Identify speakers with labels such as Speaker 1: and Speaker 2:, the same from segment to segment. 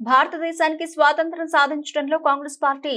Speaker 1: భారతదేశానికి స్వాతంత్రం సాధించడంలో కాంగ్రెస్ పార్టీ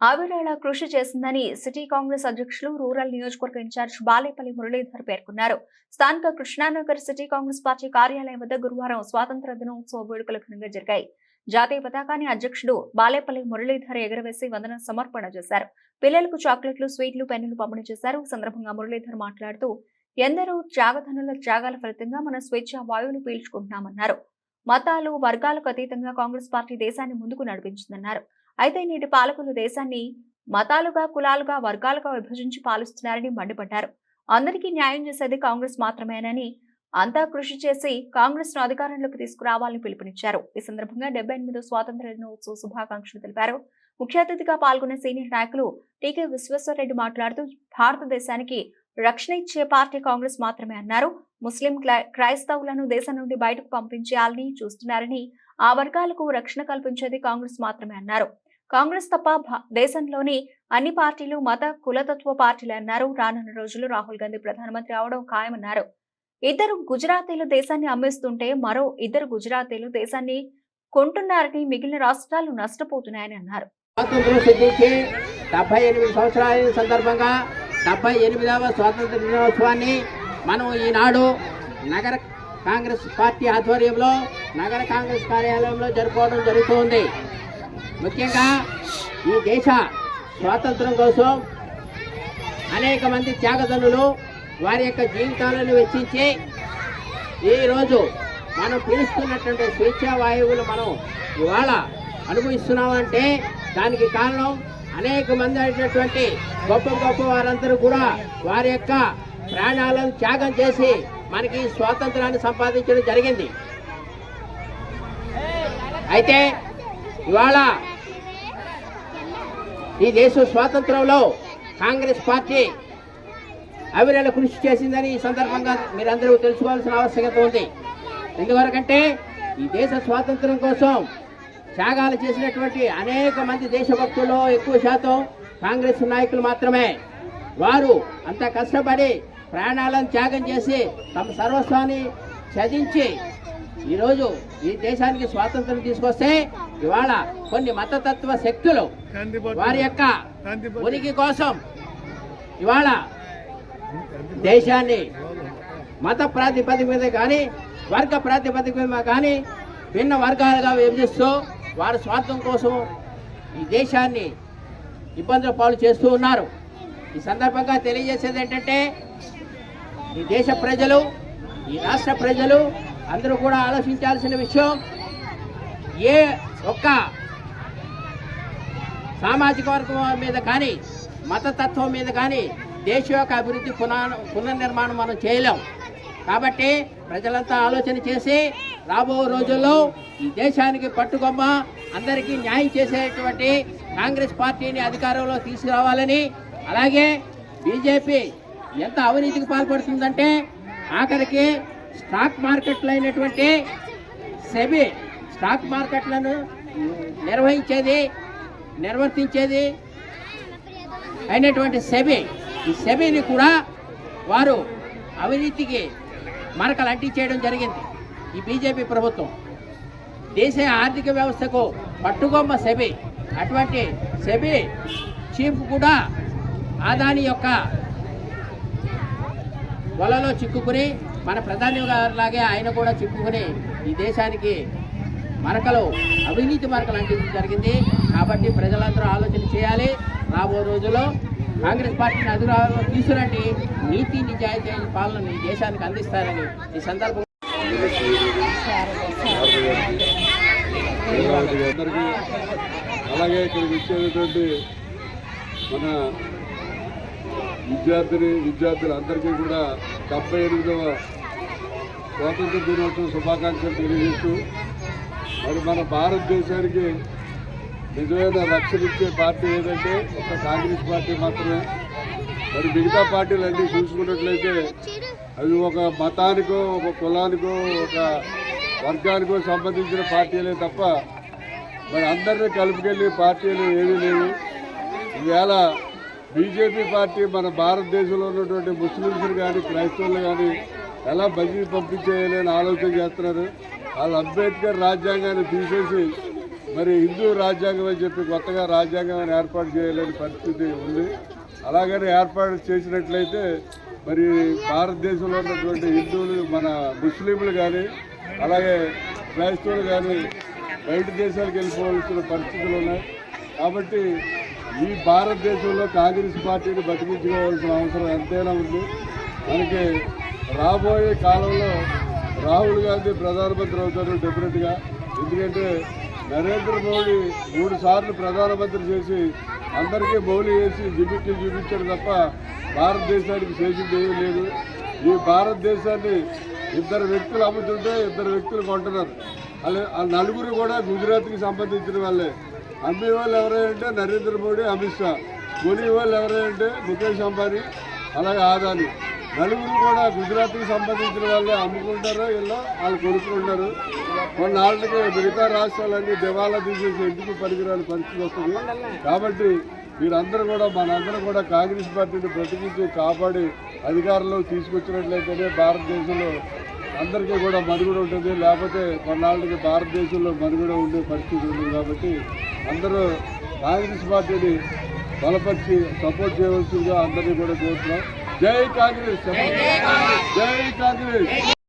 Speaker 1: అవిరళ కృషి చేసిందని సిటీ కాంగ్రెస్ అధ్యక్షులు రూరల్ నియోజకవర్గ ఇన్ఛార్జ్ బాలేపల్లి మురళీధర్ పేర్కొన్నారు. స్థానిక కృష్ణానగర్ సిటీ కాంగ్రెస్ పార్టీ కార్యాలయం వద్ద గురువారం స్వాతంత్ర దినోత్సవ వేడుకలు ఘనంగా జరిగాయి. జాతీయ పతాకాన్ని అధ్యక్షుడు బాలేపల్లి మురళీధర్ ఎగరవేసి వందన సమర్పణ చేశారు. పిల్లలకు చాక్లెట్లు స్వీట్లు పెన్నులు పంపిణీ చేశారు. సందర్భంగా మురళీధర్ మాట్లాడుతూ ఎందరో త్యాగధనుల త్యాగాల ఫలితంగా మన స్వేచ్ఛ వాయువులు పీల్చుకుంటున్నామన్నారు. మతాలు వర్గాలకు అతీతంగా కాంగ్రెస్ పార్టీ దేశాన్ని ముందుకు నడిపించిందన్నారు. అయితే నేటి పాలకులు దేశాన్ని మతాలుగా కులాలుగా వర్గాలుగా విభజించి పాలిస్తున్నారని మండిపడ్డారు. అందరికీ న్యాయం చేసేది కాంగ్రెస్ మాత్రమేనని అంతా కృషి చేసి కాంగ్రెస్ను అధికారంలోకి తీసుకురావాలని పిలుపునిచ్చారు. ఈ సందర్భంగా డెబ్బై ఎనిమిదో స్వాతంత్ర దినోత్సవ శుభాకాంక్షలు తెలిపారు. ముఖ్య అతిథిగా పాల్గొన్న సీనియర్ నాయకులు టీకే విశ్వేశ్వరరెడ్డి మాట్లాడుతూ భారతదేశానికి రక్షణ ఇచ్చే పార్టీ కాంగ్రెస్ మాత్రమే అన్నారు. ముస్లిం క్రైస్తవులను దేశం నుండి బయటకు పంపించేయాలని చూస్తున్నారని ఆ వర్గాలకు రక్షణ కల్పించేది కాంగ్రెస్ మాత్రమే అన్నారు. కాంగ్రెస్ తప్ప దేశంలోని అన్ని పార్టీలు మత కులతత్వ పార్టీలు అన్నారు. రానున్న రోజుల్లో రాహుల్ గాంధీ ప్రధానమంత్రి అవడం ఖాయమన్నారు. ఇద్దరు గుజరాతీలు దేశాన్ని అమ్మేస్తుంటే మరో ఇద్దరు గుజరాతీలు దేశాన్ని కొంటున్నారని మిగిలిన రాష్ట్రాలు నష్టపోతున్నాయని అన్నారు.
Speaker 2: డెబ్బై ఎనిమిది సంవత్సరాల సందర్భంగా డెబ్బై ఎనిమిదవ స్వాతంత్ర దినోత్సవాన్ని మనం ఈనాడు నగర కాంగ్రెస్ పార్టీ ఆధ్వర్యంలో నగర కాంగ్రెస్ కార్యాలయంలో జరుపుకోవడం జరుగుతుంది. ముఖ్యంగా ఈ దేశ స్వాతంత్రం కోసం అనేక మంది త్యాగదనులు వారి యొక్క జీవితాలను వెచ్చించి ఈరోజు మనం పీలుస్తున్నటువంటి స్వేచ్ఛా వాయువులు మనం ఇవాళ అనుభవిస్తున్నామంటే దానికి కారణం అనేక మంది అయినటువంటి గొప్ప గొప్ప వారందరూ కూడా వారి యొక్క ప్రాణాలను త్యాగం చేసి మనకి స్వాతంత్రాన్ని సంపాదించడం జరిగింది. అయితే ఇవాళ ఈ దేశ స్వాతంత్రంలో కాంగ్రెస్ పార్టీ అవిరళ కృషి చేసిందని ఈ సందర్భంగా మీరందరూ తెలుసుకోవాల్సిన ఆవశ్యకత ఉంది. ఎందువరకంటే ఈ దేశ స్వాతంత్రం కోసం త్యాగాలు చేసినటువంటి అనేక మంది దేశభక్తుల్లో ఎక్కువ శాతం కాంగ్రెస్ నాయకులు మాత్రమే. వారు అంత కష్టపడి ప్రాణాలను త్యాగం చేసి తమ సర్వస్వాన్ని చదించి ఈరోజు ఈ దేశానికి స్వాతంత్రం తీసుకొస్తే ఇవాళ కొన్ని మతతత్వ శక్తులు వారి యొక్క ఉనికి కోసం ఇవాళ దేశాన్ని మత ప్రాతిపదిక మీద కానీ వర్గ ప్రాతిపదిక మీద కానీ భిన్న వర్గాలుగా విభజిస్తూ వారి స్వార్థం కోసం ఈ దేశాన్ని ఇబ్బందుల పాలు చేస్తూ ఉన్నారు. ఈ సందర్భంగా తెలియజేసేది ఏంటంటే ఈ దేశ ప్రజలు ఈ రాష్ట్ర ప్రజలు అందరూ కూడా ఆలోచించాల్సిన విషయం ఏ ఒక్క సామాజిక వర్గం మీద కానీ మతతత్వం మీద కానీ దేశ యొక్క అభివృద్ధి పునా పునర్నిర్మాణం మనం చేయలేం. కాబట్టి ప్రజలంతా ఆలోచన చేసి రాబో రోజుల్లో ఈ దేశానికి పట్టుకొమ్మ అందరికీ న్యాయం చేసేటువంటి కాంగ్రెస్ పార్టీని అధికారంలో తీసుకురావాలని అలాగే బీజేపీ ఎంత అవినీతికి పాల్పడుతుందంటే ఆఖరికి స్టాక్ మార్కెట్లు అయినటువంటి సెబీ స్టాక్ మార్కెట్లను నిర్వహించేది నిర్వర్తించేది అయినటువంటి సెబీ. ఈ సెబీని కూడా వారు అవినీతికి మరకలు అంటించేయడం జరిగింది ఈ బీజేపీ ప్రభుత్వం. దేశ ఆర్థిక వ్యవస్థకు పట్టుగొమ్మ సెబీ. అటువంటి సెబీ చీఫ్ కూడా ఆదాని యొక్క వలలో చిక్కుకుని మన ప్రధాని గారిలాగే ఆయన కూడా చిక్కుకుని ఈ దేశానికి మరకలు అవినీతి మరకలు అంటించడం జరిగింది. కాబట్టి ప్రజలందరూ ఆలోచన చేయాలి. రాబో రోజుల్లో కాంగ్రెస్ పార్టీని అధికారంలో తీసుకురండి. నీతి నిజాయితీ పాలన ఈ దేశానికి అందిస్తారని ఈ సందర్భంగా
Speaker 3: అలాగే ఇక్కడికి ఇచ్చేటటువంటి మన విద్యార్థిని విద్యార్థులందరికీ కూడా డెబ్బై ఎనిమిదవ స్వాతంత్ర దినోత్సవ శుభాకాంక్షలు తెలియజేస్తూ మరి మన భారతదేశానికి నిజమైన రక్షణ ఇచ్చే పార్టీ ఏదంటే ఒక కాంగ్రెస్ పార్టీ మాత్రమే. మరి మిగతా పార్టీలు అన్నీ చూసుకున్నట్లయితే అవి ఒక మతానికో ఒక కులానికో ఒక వర్గానికో సంబంధించిన పార్టీలే తప్ప మరి అందరినీ కలుపుకెళ్ళి పార్టీలు ఏమీ లేవు. ఈవేళ బీజేపీ పార్టీ మన భారతదేశంలో ఉన్నటువంటి ముస్లింస్ని కానీ క్రైస్తవులు కానీ ఎలా బదిలీ పంపించేయాలి అని ఆలోచన చేస్తున్నారు? వాళ్ళు అంబేద్కర్ రాజ్యాంగాన్ని తీసేసి మరి హిందూ రాజ్యాంగం అని చెప్పి కొత్తగా రాజ్యాంగం ఏర్పాటు చేయలేని పరిస్థితి ఉంది. అలాగని ఏర్పాటు చేసినట్లయితే మరి భారతదేశంలో ఉన్నటువంటి హిందువులు మన ముస్లింలు కానీ అలాగే క్రైస్తవులు కానీ బయట దేశాలకు వెళ్ళిపోవాల్సిన పరిస్థితులు ఉన్నాయి. కాబట్టి ఈ భారతదేశంలో కాంగ్రెస్ పార్టీని బతికించుకోవాల్సిన అవసరం ఎంతైనా ఉంది. మనకి రాబోయే కాలంలో రాహుల్ గాంధీ ప్రధానమంత్రి అవుతారు డెఫినెట్గా. ఎందుకంటే నరేంద్ర మోడీ మూడు సార్లు ప్రధానమంత్రి చేసి అందరికీ మౌలి వేసి జిమ్మిక్కి చూపించాడు తప్ప భారతదేశానికి చేసింది ఏమీ లేదు. ఈ భారతదేశాన్ని ఇద్దరు వ్యక్తులు అమ్ముతుంటే ఇద్దరు వ్యక్తులు కొంటున్నారు. అలా ఆ నలుగురు కూడా గుజరాత్కి సంబంధించిన వాళ్ళే. అమ్మే వాళ్ళు ఎవరంటే నరేంద్ర మోడీ అమిత్ షా. కొనే వాళ్ళు ఎవరంటే ముఖేష్ అంబానీ అలాగే ఆదాని. నలుగురు కూడా గుజరాత్కి సంబంధించిన వాళ్ళే అమ్ముకుంటారు ఇలా వాళ్ళు కొనుక్కుంటారు. కొన్నాళ్ళకి మిగతా రాష్ట్రాలన్నీ దివాలా తీసేసి ఎందుకు పనికిరాని పరిస్థితి వస్తుంది? కాబట్టి మీరందరూ కూడా మనందరం కూడా కాంగ్రెస్ పార్టీని బ్రతికించి కాపాడి అధికారంలో తీసుకొచ్చినట్లయితేనే భారతదేశంలో అందరికీ కూడా మనుగడ ఉంటుంది. లేకపోతే కొన్నాళ్ళకి భారతదేశంలో మనుగడ ఉండే పరిస్థితి ఉంది కాబట్టి అందరూ కాంగ్రెస్ పార్టీని బలపరిచి సపోర్ట్ చేయవలసిందిగా అందరినీ కూడా కోరుతున్నాం. జై కాంగ్రెస్! జై కాంగ్రెస్!